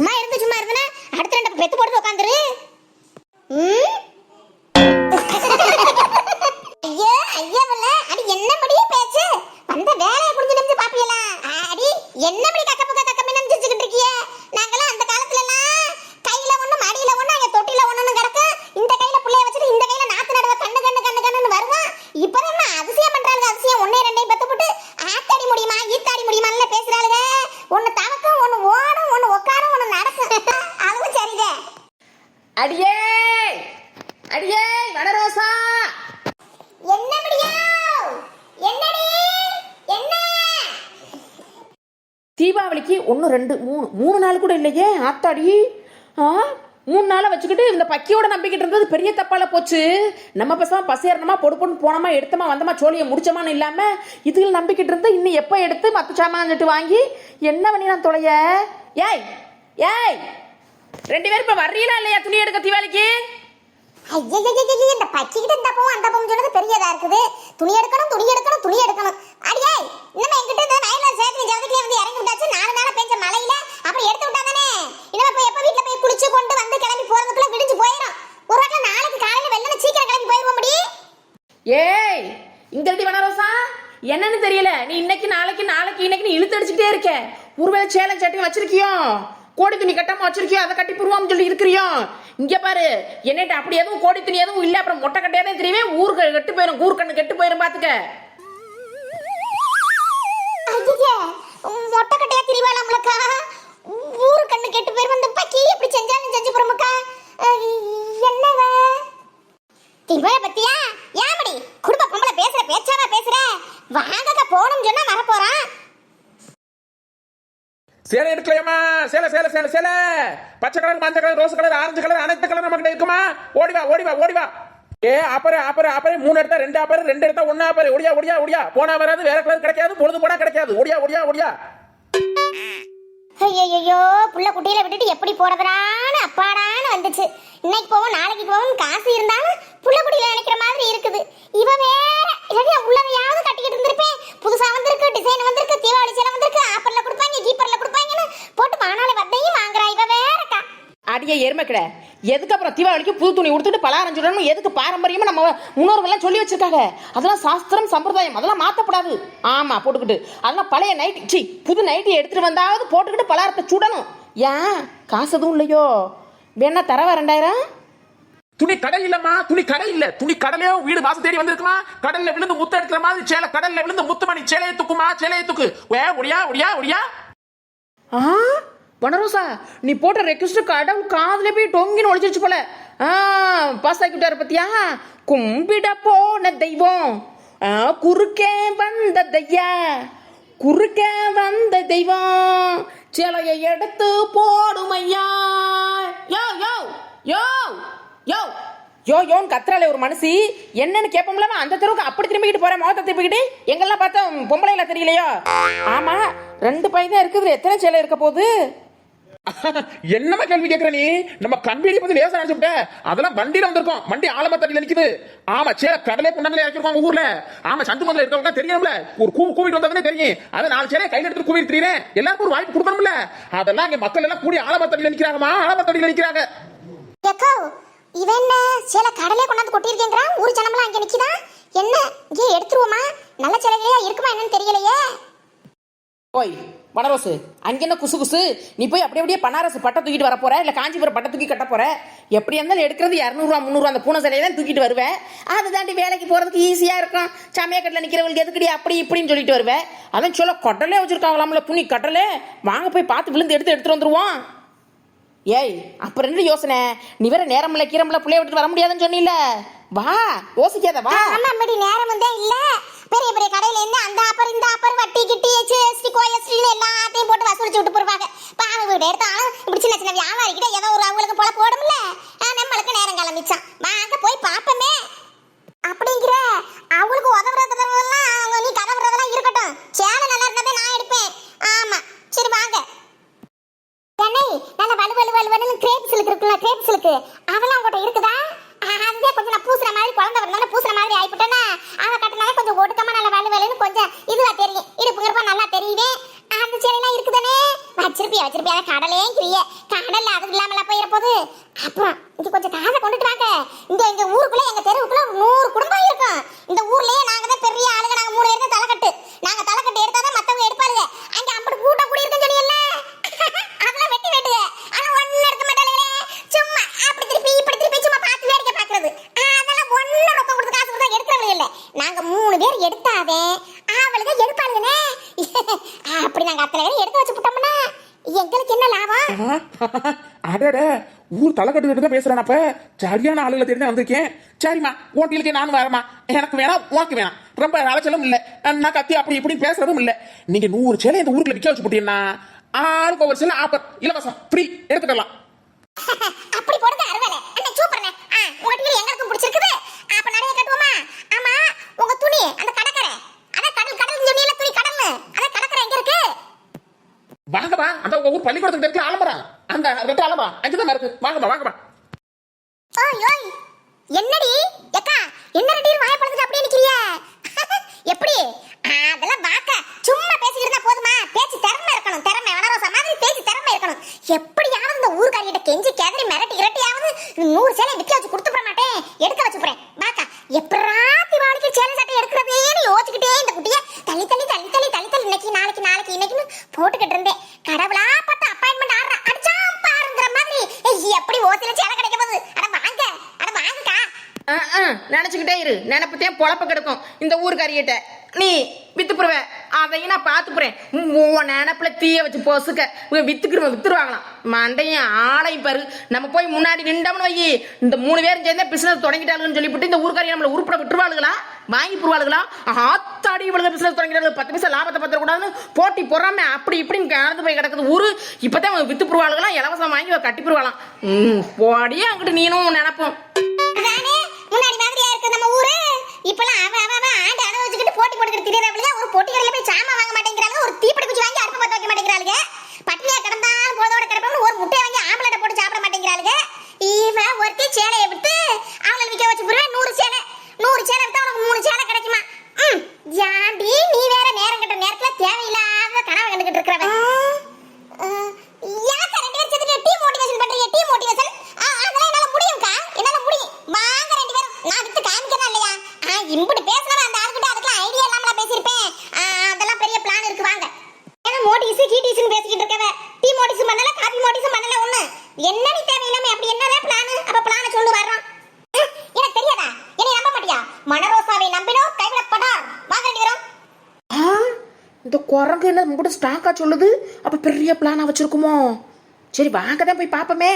சும்மா இருந்து சும்மா இருந்தனா அடுத்த ரெண்டு பெத்து போட்டு உட்காந்துரு ம்? ஐயோ ஐயா அடி என்ன முடிய பேச்சு? வந்த வேலையை புரிஞ்சு நிமிந்து பாப்பியலா அடி என்ன மணி அடியே என்ன என்னடி? என்ன? தீபாவளிக்கு ஒன்று ரெண்டு மூணு. மூணு நாள் கூட இல்லையே ஆத்தாடி. ஆ? மூணு நாளை வச்சுக்கிட்டு இந்த பக்கியோட நம்பிக்கிட்டு இருந்தது பெரிய தப்பால போச்சு. நம்ம பசங்க பசேரணமா பொடு பொண்ணு போனோமா எடுத்தமா வந்தமா சோழியை முடிச்சமான்னு இல்லாம இதுல நம்பிக்கிட்டு இருந்து இன்னும் எப்போ எடுத்து மற்ற சாமான்ட்டு வாங்கி என்ன பண்ணி நான் தொலைய? ஏய் ஏய் ரெண்டு பேரும் இப்ப வர்றீங்களா இல்லையா? துணி எடுக்க தீபாவளிக்கு? ஐயையையையைய, இந்த பச்சிக்கிட்டு இந்த பவும் அந்த பவும் சொன்னது பெரியதா இருக்குது. துணி எடுக்கணும் துணி எடுக்கணும் துணி எடுக்கணும். அடியே இன்னும் என்கிட்ட இந்த வயல்ல சேர்த்து ஜவுதிக்கே வந்து இறங்கி விட்டாச்சு. நாலு நாளா பெஞ்ச மழையில அப்புறம் எடுத்து விட்டா தானே? இன்னும் போய் எப்ப வீட்டுல போய் குளிச்சு கொண்டு வந்து கிளம்பி போறதுக்குள்ள விடிஞ்சு போயிடும் ஒரு வாட்டில நாளைக்கு காலையில வெள்ளன சீக்கிரம் கிளம்பி போயிருவோம் முடி. ஏய் இங்கடி வனரோசா என்னன்னு தெரியல. நீ இன்னைக்கு நாளைக்கு நாளைக்கு இன்னைக்கு நீ இழுத்து அடிச்சுட்டே இருக்க. ஒருவேளை சேலம் சட்டி வச்சிருக்கியோ? கோடி துணி கட்டாம வச்சிருக்கியோ? அதை கட்டி புருவான்னு சொல்லி இருக்கிறியோ? இங்க பாரு என்னட்ட அப்படி எதுவும் கோடி துணி எதுவும் இல்ல அப்புறம் மொட்டை கட்டையாதே தெரியுமே. ஊருக்கு கெட்டு போயிடும் ஊர்க்கண்ணு கெட்டு போயிடும் பாத்துக்க. சேலை எடுக்கலையாமா சேலை சேலை சேலை சேலை. பச்சை கலர் மஞ்சள் colour rose colour orange colour அனைத்து கலர் நம்ம கிட்ட இருக்குமா? ஓடி வா ஓடி வா ஓடி வா. ஏ ஆப்பரு ஆப்பரு ஆப்பரு மூணு எடுத்தா ரெண்டு ஆப்பரு ரெண்டு எடுத்தா ஒன்னு ஆப்பரு ஒடியா ஒடியா ஒடியா. போனா வராது வேற கலர் கிடைக்காது பொழுது போனா கிடைக்காது. ஒடியா ஒடியா ஒடியா. ஐயோ புள்ள குட்டியில விட்டுட்டு எப்படி போறதுடான்னு அப்பாடான்னு வந்துச்சு. இன்னைக்கு போவோம் நாளைக்கு போவோம் காசு இருந்தாலும் புள்ள குட்டியில நினைக்கிற மாதிரி இருக்குது. இவ வேற. இல்லாட்டி உள்ளதையாவது கட்டிக்கிட்டு இருந்திருப்பேன். புதுசா வந்திருக்கு டிசைன் வந்திருக்கு தீபாவளி சேலை வந்திருக்கு ஆப்பர்ல கொடுப்பாங்க கீப்பர்ல போட்டு மானால வட்டையும் வாங்குறா இவ வேறக்கா. அடியே எருமை கிட எதுக்கு அப்புறம் தீபாவளிக்கு புது துணி உடுத்துட்டு பலாரம் சொல்லணும் எதுக்கு பாரம்பரியமா நம்ம முன்னோர்கள்லாம் சொல்லி வச்சிருக்காங்க? அதெல்லாம் சாஸ்திரம் சம்பிரதாயம் அதெல்லாம் மாத்தப்படாது. ஆமா போட்டுக்கிட்டு. அதெல்லாம் பழைய நைட்டி சி புது நைட்டி எடுத்துட்டு வந்தாவது போட்டுக்கிட்டு பலாரத்தை சுடணும். ஏன்? காசு எதுவும் இல்லையோ? வேணா தரவா ரெண்டாயிரம்? துணி கடை இல்லம்மா துணி கடை இல்ல. துணி கடலையோ வீடு வாசல் தேடி வந்திருக்குமா? கடல்ல விழுந்து முத்து எடுக்கிற மாதிரி சேலை கடல்ல விழுந்து முத்துமணி சேலையை தூக்குமா? சேலையை தூக்கு. ஏ ஒடியா ஒடியா ஒடியா. ஆ வனரோசா நீ போட்ட ரெக்வஸ்ட் கடவுள் காதுல போய் டொங்கின்னு ஒழிச்சிருச்சு போல. ஆ பாஸ் ஆக்கிட்டாரு பத்தியா? கும்பிட போன தெய்வம். ஆ, குறுக்கே வந்த தையா குறுக்கே வந்த தெய்வம். சிலையை எடுத்து போடுமையா யோ யோ யோ யோ. யோ யோன்னு கத்துறாளே ஒரு மனுஷி என்னன்னு கேட்போம்ல அந்த தெருவுக்கு அப்படி திரும்பிக்கிட்டு போறேன் முகத்தை திருப்பிக்கிட்டு எங்கெல்லாம் பார்த்தா பொம்பளைல தெரியலையோ? ஆமா ரெண்டு பையன் தான் இருக்குது. எத்தனை சேலை இருக்க போகுது? என்னமா கேள்வி கேக்குற நீ? நம்ம கம்பெனி பத்தி லேசா நினைச்சுட்ட அதெல்லாம் வண்டியில வந்திருக்கோம். வண்டி ஆலமத்தடியில நிக்குது. ஆமா சேல கடலே குண்டங்களே இறக்கிருக்கோம் ஊர்ல. ஆமா சந்து மந்தில இருக்கவங்க தெரியும்ல. ஒரு கூ கூவிட்டு வந்ததுனே தெரியும். அதை நாலு சேலை கையில எடுத்து கூவிட்டு திரியறேன். எல்லாருக்கும் ஒரு வாய்ப்பு கொடுக்கணும்ல. அதெல்லாம் இங்க மக்கள் எல்லாம் கூடி ஆலமத்தடியில நிக்கிறாங்கம்மா. ஆலமத்தடியில நிக்கிறாங்க. எக்கோ இவன் என்ன? சேலை கடலே கொண்டாந்து கொட்டியிருக்கேங்கிறான் ஊர் ஜனமெல்லாம் அங்கே நிக்குதா? என்ன? ஏன் எடுத்துருவோமா? நல்ல சேலையா இருக்குமா என்னன்னு தெரியலையே. ஓய் வனரோசு அங்க என்ன குசு குசு நீ போய் அப்படியே அப்படியே பனாரசு பட்டை தூக்கிட்டு வர போற? இல்ல காஞ்சிபுரம் பட்டை தூக்கி கட்ட போற? எப்படி இருந்தாலும் எடுக்கிறது இரநூறுவா முந்நூறுவா அந்த பூனை சிலையை தான் தூக்கிட்டு வருவேன் அதை தாண்டி வேலைக்கு போறதுக்கு ஈஸியா இருக்கும். சமயக்கட்டில் நிக்கிறவங்களுக்கு எதுக்கடி அப்படி இப்படின்னு சொல்லிட்டு வருவேன் அதான் சொல்ல கடலே வச்சிருக்காங்களாம்ல புனி கடலே. வாங்க போய் பார்த்து விழுந்து எடுத்து எடுத்துட்டு வந்துருவோம். ஏய் அப்புறம் என்ன யோசனை? நீ வேற நேரமில்ல கீரமில்ல புள்ளைய விட்டுட்டு வர முடியாதுன்னு சொன்னீல வா யோசிக்காத வா. ஆமா மடி நேரம் வந்தே இல்ல. பெரிய பெரிய கடையில இருந்து அந்த ஆப்பர் இந்த ஆப்பர் வட்டி கிட்டி ஜிஎஸ்டி கோஎஸ்டின்னு எல்லாத்தையும் போட்டு வசூலிச்சு விட்டு போறாங்க பாவ வீடு எடுத்தாலும் இப்படி சின்ன சின்ன வியாபாரிக்கிட்ட ஏதோ ஒரு அவங்களுக்கு போல போடும்ல ஆ, நம்மளுக்கு நேரம் கிளம்பிச்சான் வாங்க போய் பாப்போமே அப்படிங்கிற அவங்களுக்கு உதவுறதுலாம் அவங்க நீ கதவுறதெல்லாம் இருக்கட்டும் சேலை நல்லா இருந்ததே நான் எடுப்பேன் ஆமா சரி வாங்க கண்ணை நல்ல வலு வலு வலு வலுன்னு கிரேப் சிலுக்கு இருக்கு. கிரேப் சிலுக்கு இருக்குதா? அஹ், அதுவே கொஞ்சம் நான் பூசுற மாதிரி குழந்தை வரனால பூசுற மாதிரி ஆயிப்பட்டேன்னா அதை கட்டினாலே கொஞ்சம் ஒடுக்கமா நல்ல வேலை வேலைன்னு கொஞ்சம் இதுவா தெரியும். இடுப்பு கிருப்பா நல்லா தெரியுது. அந்த அந்த இருக்குதானே? வச்சிருப்பியா வச்சிருப்பியா? கடலே கிரிய கடல்ல அது இல்லாமல போயிட போகுது அப்புறம் இங்க கொஞ்சம் காசை கொண்டுட்டு வாங்க. இந்த எங்க ஊருக்குள்ள எங்க தெருவுக்குள்ள நூறு குடும்பம் இருக்கும். இந்த ஊர்லயே நாங்க தான் பெரிய ஆளுங்க நாங்க மூணு பேர் தான் தலைக்கட்டு நாங்க தலைக்கட்டு எடுத்தாதான் மத்தவங்க எடுப்பாளுங்க அங்க அப்படி கூட்டம் கூடி இருக்குன்னு சொன்னீங்கல்ல அதெல்லாம் வெட்டி வெட்டுங்க ஆனா ஒண்ணு எடுக்க மாட்டாளுங்களே சும்மா அப்படி திருப்பி இப்படி திருப்பி சும்மா பார்த்து வேடிக்கை பாக்குறது அதெல்லாம் ஒண்ணு ரொக்கம் கொடுத்து காசு கொடுத்தா எடுக்கிறவங்க இல்ல நாங்க மூணு பேர் எடுத்தாவே அவளுங்க எடுப்பாளுங்கண்ணே அப்படி நாங்க அத்தனை பேரும் எடுத்து வச்சு விட்டோம்னா எங்களுக்கு என்ன லாபம் அடட ஊர் தலைக்கட்டு தான் பேசுறேன் அப்ப. சரியான ஆளுகளை தெரிஞ்சு வந்திருக்கேன். சரிம்மா ஓட்டிலுக்கே நானும் வரமா எனக்கு வேணாம் உனக்கு வேணாம். ரொம்ப அலைச்சலும் இல்ல. நான் கத்தி அப்படி இப்படின்னு பேசுறதும் இல்ல. நீங்க நூறு சேலை இந்த ஊருக்குள்ள விற்க வச்சு போட்டீங்கன்னா ஆளுக்கு ஒவ்வொரு சேலை ஆஃபர் இலவசம் ஃப்ரீ எடுத்துக்கலாம். அப்படி போடுங்க அருவாளே அண்ணே சூப்பர்ண்ணே. ஆ எங்களுக்கும் அப்ப நிறைய கட்டுவோமா ஆமா உங்க துணி அந்த கடற்கரை அதான் கடல் கடல் சொன்னீல துணி கடல்னு அதான் கடற்கரை எங்க இருக்கு வாங்கப்பா பள்ளிக்கூடத்துக்கு இருக்கு ஆலமரம். அந்த ரெண்டு ஆலமரம். அங்கதான் இருக்கு வாங்கப்பா வாங்கப்பா ஓய் ஓய். என்னடி? ஏக்கா என்ன ரெண்டு வாய பழந்துட்டு அப்படியே நிக்கிறிய? எப்படி? அதெல்லாம் வாக்க. சும்மா பேசிட்டு இருந்தா போதுமா? பேச்சு திறமை இருக்கணும் திறமை. வனரோசா மாதிரி பேச்சு திறமை இருக்கணும். எப்படியாவது இந்த ஊர்க்காரிகிட்ட கெஞ்சி கேதறி மிரட்டி இரட்டியாவது நூறு சேலை விற்க வச்சு கொடுத்து விட மாட்டேன் எடுக்க வச்சு போறேன் வாக்கா எப்படா திவாலிக்கு சேலை சட்டை எடுக்கிறதேன்னு யோசிச்சுக்கிட்டே இந்த குட்டிய தள்ளி தள்ளி தள்ளி தள்ளி தள்ளி தள்ளி இன்னைக்கு நாளைக்கு நாளைக்கு இன்னைக்குன்னு போட்டுக்கிட்டு இருந்தேன் கடவுளா பார்த்து அப்பாயின்மெண்ட் ஆடுற அடிச்சா பாருங்கிற மாதிரி ஏய், எப்படி ஓசில சேலை கிடைக்க போகுது அட வாங்க அட வாங்கக்கா ஆ, ஆ, நினைச்சுக்கிட்டே இரு. நினப்பத்தே பொழப்ப கிடக்கும். இந்த ஊருக்காரியிட்ட நீ வித்துப்புருவ. அதையும் நான் பார்த்துப்புறேன். உன் நினப்புல தீய வச்சு பொசுக்க. இவன் வித்துருவாங்களாம். மண்டையும் ஆளையும் பாரு. நம்ம போய் முன்னாடி நின்றோம்னு வை இந்த மூணு பேரும் சேர்ந்தே பிசினஸ் தொடங்கிட்டாளுன்னு சொல்லிவிட்டு இந்த ஊருக்காரி நம்மளை உருப்பட விட்டுருவாளுங்களா வாங்கி போடுவாளுங்களா ஆத்தாடி இவளுக்கு பிசினஸ் தொடங்கிட்டாங்க பத்து பைசா லாபத்தை பத்திர கூடாதுன்னு போட்டி பொறாம அப்படி இப்படின்னு கலந்து போய் கிடக்குது ஊரு. இப்பதான் அவங்க வித்து புருவாளுகளாம் இலவசம் வாங்கி கட்டி புருவாளாம் ம் போடியே அங்கிட்டு நீனும் நினப்போம். இப்பெல்லாம் இப்பலாம் அவ அவ அவ ஆண்டு வச்சுக்கிட்டு போட்டி போட்டுக்கிட்டு திரியறவளுங்க ஒரு போட்டி கடையில போய் சாமான் வாங்க மாட்டேங்கிறாங்க ஒரு தீப்பெட்டி குச்சி வாங்கி அடுப்பு பத்த வைக்க மாட்டேங்கிறாளுங்க பட்டினியா கிடந்தாலும் போதோட கிடப்போம்னு ஒரு முட்டையை வாங்கி ஆம்பளை போட்டு சாப்பிட மாட்டேங்கிறாளுங்க இவ ஒருத்தி சேலையை விட்டு அவளை விற்க வச்சு போடுவேன் நூறு சேலை நூறு சேலை வித்தா உனக்கு மூணு சேலை கிடைக்குமா ம் ஜாண்டி நீ வேற நேரம் கட்ட நேரத்துல தேவையில்லாத கனவை கண்டுகிட்டு இருக்கிறவன் யாக்கா ரெண்டு பேரும் சேர்ந்து டீம் மோட்டிவேஷன் பண்றீங்க டீம் மோட்டிவேஷன் அதெல்லாம் என்னால முடியும்க்கா என்னால முடியும் வாங்க ரெண்டு பேரும் நான் வித்து காமிக்கிறேன் இல்லையா ஆ, இம்புட்டு பேசுறவன் அந்த ஆளுகிட்ட அதுக்கெல்லாம் ஐடியா இல்லாமல பேசியிருப்பேன் ஆ, அதெல்லாம் பெரிய பிளான் இருக்கு வாங்க ஏன்னா மோட்டிஸ் கீட்டிஸ்னு பேசிக்கிட்டு இருக்கவ டீ மோட்டிஸ் பண்ணல காபி மோட்டிஸ் பண்ணல ஒண்ணு என்ன நீ தேவையில்லாம அப்படி என்னதான் பிளான் அப்ப பிளான சொல்லு வர்றான் எனக்கு தெரியாதா? என்னை நம்ப மாட்டியா? மனரோசாவை நம்பினோ கைவிடப்படார் வாங்க இந்த குரங்கு என்ன கூட ஸ்டாக்கா சொல்லுது? அப்ப பெரிய பிளானா வச்சிருக்குமோ? சரி வாங்க தான் போய் பார்ப்போமே.